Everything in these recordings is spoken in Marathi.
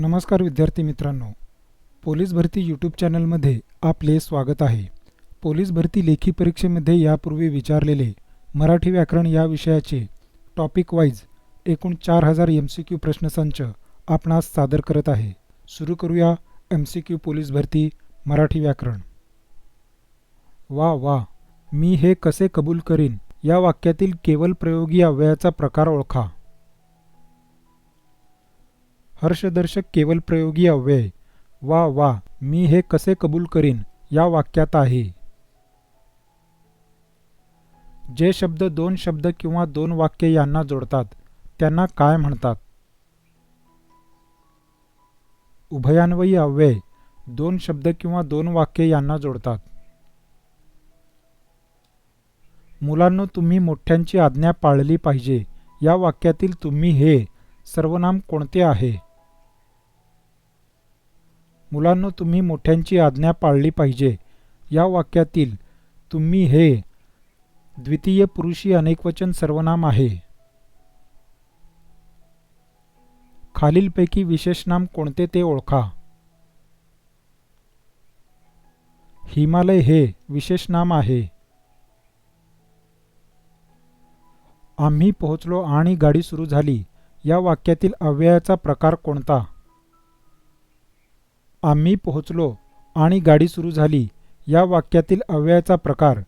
नमस्कार विद्यार्थी मित्रांनो. पोलीस भरती यूट्यूब चॅनलमध्ये आपले स्वागत आहे. पोलीस भरती लेखी परीक्षेमध्ये यापूर्वी विचारलेले मराठी व्याकरण या विषयाचे टॉपिक वाईज एकूण चार हजार एम सी क्यू प्रश्नसंच आपणास सादर करत आहे. सुरू करूया एम सी क्यू पोलीस भरती मराठी व्याकरण. वा वा मी हे कसे कबूल करीन? या वाक्यातील केवल प्रयोगी अव्ययाचा प्रकार ओळखा. हर्षदर्शक केवल प्रयोगी अव्यय. वा वा मी हे कसे कबूल करीन या वाक्यात आहे. जे शब्द दोन शब्द किंवा दोन वाक्य यांना जोडतात त्यांना काय म्हणतात? उभयान्वयी अव्यय दोन शब्द किंवा दोन वाक्य यांना जोडतात. मुलांनो तुम्ही मोठ्यांची आज्ञा पाळली पाहिजे. या वाक्यातील तुम्ही हे सर्वनाम कोणते आहे? मुलांनो तुम्ही मोठ्यांची आज्ञा पाळली पाहिजे. या वाक्यातील तुम्ही हे द्वितीय पुरुषी अनेकवचन सर्वनाम आहे. खालीलपैकी विशेषनाम कोणते ते ओळखा. हिमालय हे विशेषनाम आहे. आम्ही पोहोचलो आणि गाडी सुरू झाली. या वाक्यातील अव्ययाचा प्रकार कोणता? आम्ही पोहोचलो आणि गाडी सुरू झाली. या वाक्यातील अव्ययाचा प्रकार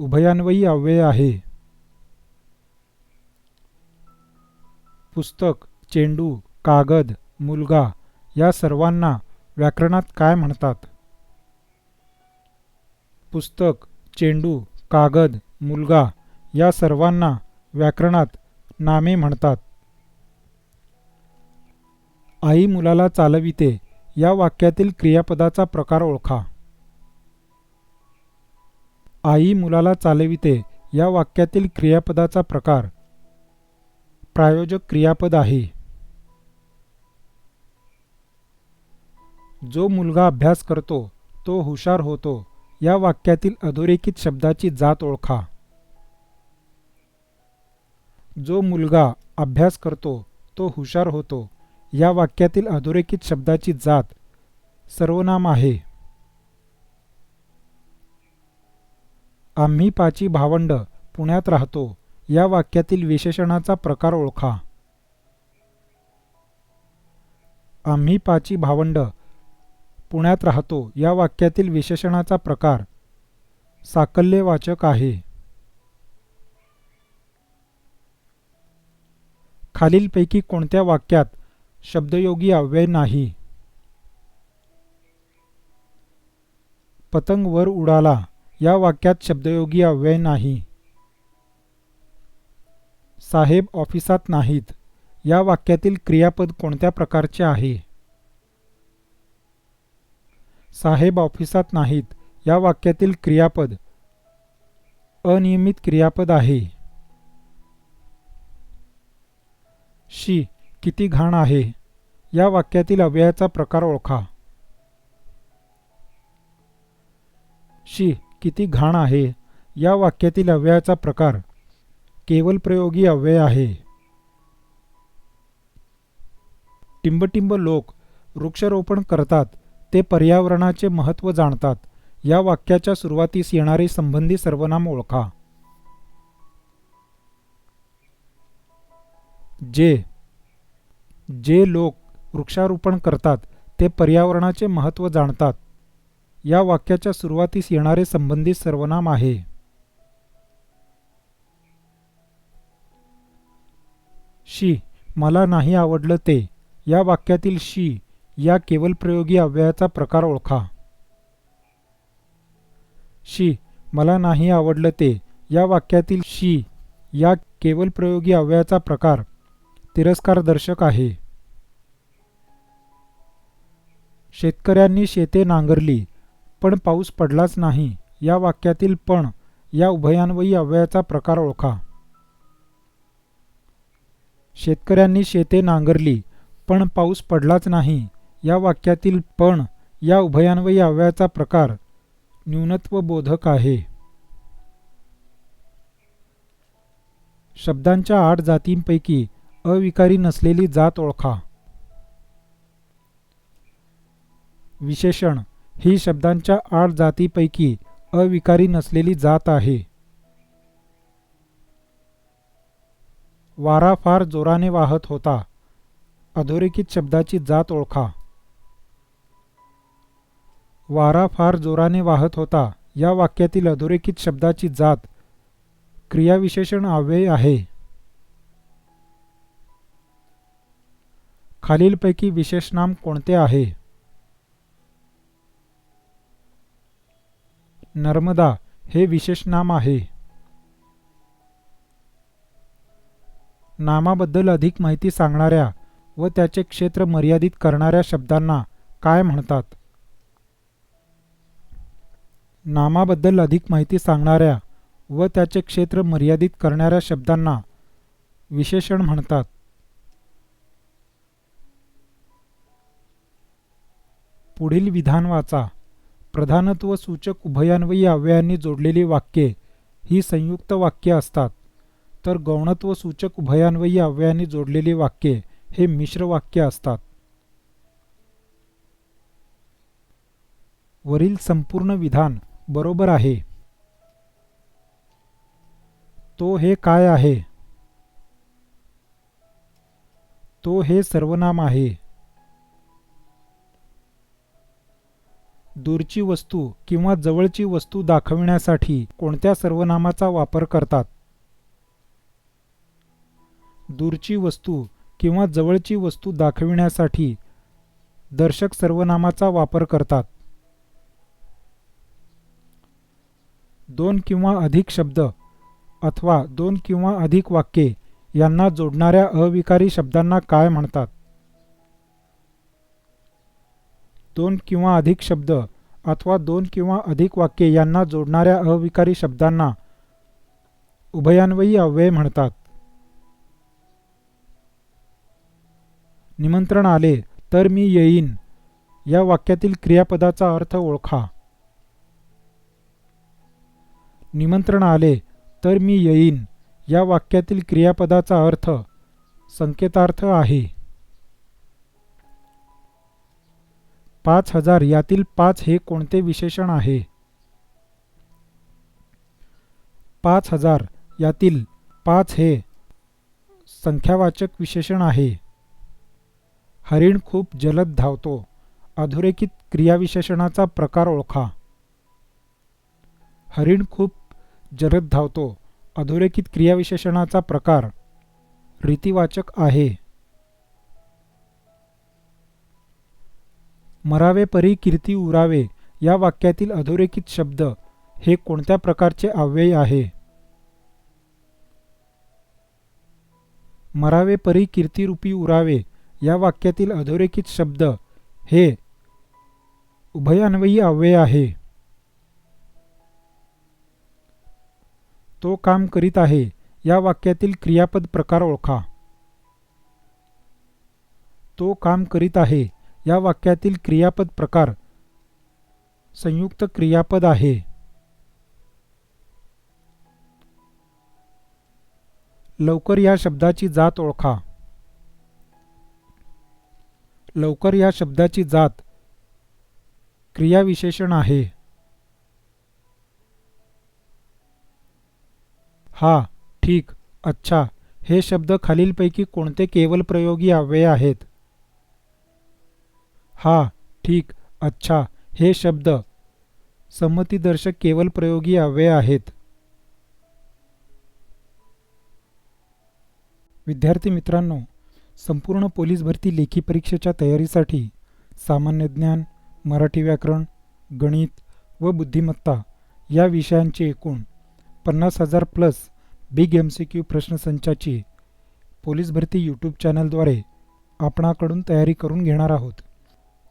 उभयान्वयी अव्यय आहे. पुस्तक चेंडू कागद मुलगा या सर्वांना व्याकरणात काय म्हणतात? पुस्तक चेंडू कागद मुलगा या सर्वांना व्याकरणात नामे म्हणतात. आई मुलाला चालविते या वाक्यातील क्रियापदाचा प्रकार ओळखा. आई मुलाला चालविते या वाक्यातील क्रियापदाचा प्रकार. प्रायोजक क्रियापद आहे. जो मुलगा अभ्यास करतो तो हुशार होतो या वाक्यातील अधोरेखित शब्दाची जात ओळखा. जो मुलगा अभ्यास करतो तो हुशार होतो या वाक्यातील अधोरेखित शब्दाची जात सर्वनाम आहे. आम्ही पाची भावंड पुण्यात राहतो. या वाक्यातील विशेषणाचा प्रकार ओळखा. आम्ही पाची भावंड पुण्यात राहतो. या वाक्यातील विशेषणाचा प्रकार साकल्यवाचक आहे. खालीलपैकी कोणत्या वाक्यात शब्दयोगी अव्यय नाही. पतंग वर उडाला या वाक्यात शब्दयोगी अव्यय नाही. साहेब ऑफिसात नाहीत या वाक्यातील क्रियापद कोणत्या प्रकारचे आहे? साहेब ऑफिसात नाहीत या वाक्यातील क्रियापद अनियमित क्रियापद आहे. शी किती घाण आहे. या वाक्यातील अव्ययाचा प्रकार ओळखा. शी किती घाण आहे. या वाक्यातील अव्ययाचा प्रकार केवल प्रयोगी अव्यय आहे. टिंबटिंब लोक वृक्षारोपण करतात ते पर्यावरणाचे महत्त्व जाणतात. या वाक्याच्या सुरुवातीस येणारे संबंधी सर्वनाम ओळखा. जे जे लोक वृक्षारोपण करतात ते पर्यावरणाचे महत्त्व जाणतात. या वाक्याच्या सुरुवातीस येणारे संबंधित सर्वनाम आहे. शी मला नाही आवडलं ते. या वाक्यातील शी या केवल प्रयोगी अव्ययाचा प्रकार ओळखा. शी मला नाही आवडलं ते. या वाक्यातील शी या केवल प्रयोगी अव्ययाचा प्रकार तिरस्कारदर्शक आहे. शेतकऱ्यांनी शेते नांगरली पण पाऊस पडलाच नाही. या वाक्यातील पण या उभयान्वयी अव्ययाचा प्रकार ओळखा. शेतकऱ्यांनी शेते नांगरली पण पाऊस पडलाच नाही. या वाक्यातील पण या उभयान्वयी अव्ययाचा प्रकार न्यूनत्व बोधक आहे. शब्दांच्या आठ जातींपैकी अविकारी नसलेली जात ओळखा. विशेषण. ही शब्दांच्या आठ जातीपैकी अविकारी नसलेली जात आहे. वारा फार जोराने वाहत होता. अधोरेखित शब्दाची जात ओळखा. वारा फार जोराने वाहत होता. या वाक्यातील अधोरेखित शब्दाची जात क्रियाविशेषण अव्यय आहे. खालीलपैकी विशेषनाम कोणते आहे? नर्मदा हे विशेष नाम आहे. नामाबद्दल अधिक माहिती सांगणाऱ्या व त्याचे क्षेत्र मर्यादित करणाऱ्या शब्दांना काय म्हणतात? नामाबद्दल अधिक माहिती सांगणाऱ्या व त्याचे क्षेत्र मर्यादित करणाऱ्या शब्दांना विशेषण म्हणतात. पुढील विधान वाचा. प्रधानत्व सूचक उभयान्वयी अव्ययांनी जोडलेली वाक्ये ही संयुक्त वाक्ये असतात. तर गौणत्व सूचक उभयान्वयी अव्ययांनी जोडलेली वाक्ये हे मिश्र वाक्य असतात. वरील संपूर्ण विधान बरोबर आहे. तो हे काय आहे? तो हे सर्वनाम आहे. दूरची वस्तू किंवा जवळची वस्तू दाखविण्यासाठी कोणत्या सर्वनामाचा वापर करतात? दूरची वस्तू किंवा जवळची वस्तू दाखविण्यासाठी दर्शक सर्वनामाचा वापर करतात. दोन किंवा अधिक शब्द अथवा दोन किंवा अधिक वाक्ये यांना जोडणाऱ्या अविकारी शब्दांना काय म्हणतात? दोन किंवा अधिक शब्द अथवा दोन किंवा अधिक वाक्ये यांना जोडणाऱ्या अविकारी शब्दांना उभयान्वयी अव्यय म्हणतात. निमंत्रण आले तर मी येईन. या वाक्यातील क्रियापदाचा अर्थ ओळखा. निमंत्रण आले तर मी येईन. या वाक्यातील क्रियापदाचा अर्थ संकेतार्थ आहे. पाच हजार यातील पाच हे कोणते विशेषण आहे? पाच हजार यातील पाच हे संख्यावाचक विशेषण आहे. हरिण खूप जलद धावतो. अधोरेखित क्रियाविशेषणाचा प्रकार ओळखा. हरिण खूप जलद धावतो. अधोरेखित क्रियाविशेषणाचा प्रकार रीतिवाचक आहे. मरावे परी कीर्ती उरावे या वाक्यातील अधोरेखित शब्द हे कोणत्या प्रकारचे अव्यय आहे? मरावे परी कीर्तिरूपी उरावे या वाक्यातील अधोरेखित शब्द हे उभयान्वयी अव्यय आहे. तो काम करीत आहे. या वाक्यातील क्रियापद प्रकार ओळखा. तो काम करीत आहे. या वाक्यातील क्रियापद प्रकार. संयुक्त क्रियापद आहे. लवकर या शब्दाची जात ओळखा. लवकर या शब्दाची जात क्रियाविशेषण आहे. हा ठीक अच्छा हे शब्द खालीलपैकी कोणते केवल प्रयोगी अव्यय आहेत? हा ठीक अच्छा हे शब्द. संमतीदर्शक केवल प्रयोगी अव्यय आहेत. विद्यार्थी मित्रांनो संपूर्ण पोलीस भरती लेखी परीक्षेच्या तयारीसाठी सामान्य ज्ञान मराठी व्याकरण गणित व बुद्धिमत्ता या विषयांचे एकूण पन्नास हजार plus big M C Q प्रश्नसंचाची police भरती यूट्यूब चॅनलद्वारे आपणाकडून तयारी करून घेणार आहोत.